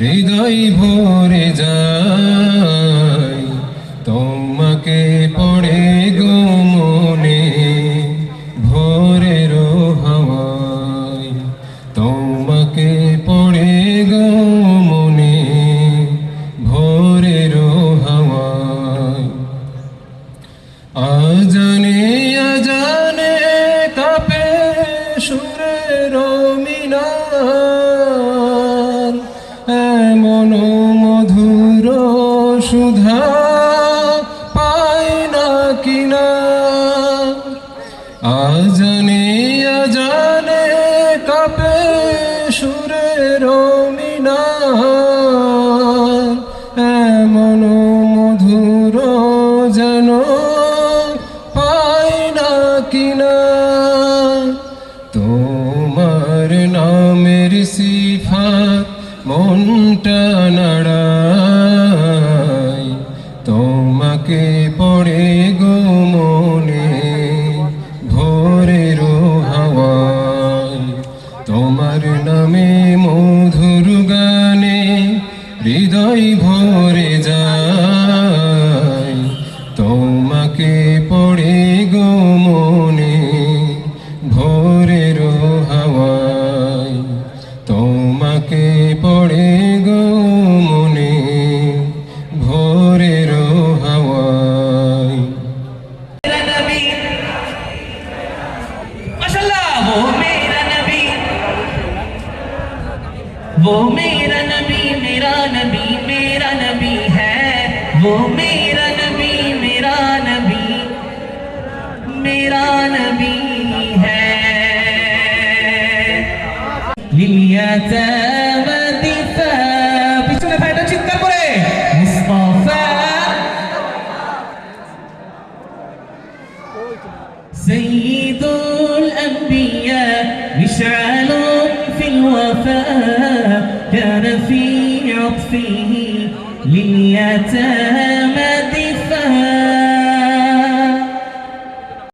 হৃদয় ভরে যায়। তোমাকে পড়ে গো মনে ভোরের হাওয়ায় তোমাকে পড়ে গো মনে ভোরের হাওয়ায় আজানে আজানে কাপে সুরের মিনার এমন মধুর সুধা পাই না কিনা আজানে আজানে কাপে সুরের মিনার এমন মধুর যেন পাই না কিনা তোমার নামের সিফাত মনটা নাড়াই, তোমাকে পড়ে গো মনে ভোরের হাওয়ায় তোমার নামে মধুর গানে হৃদয় ভরে যায়। वो मेरा नबी मेरा नबी मेरा नबी है वो मेरा नबी मेरा नबी मेरा नबी है لليتامى سيد الأنبياء مشعل كان في عطفه لليتامى.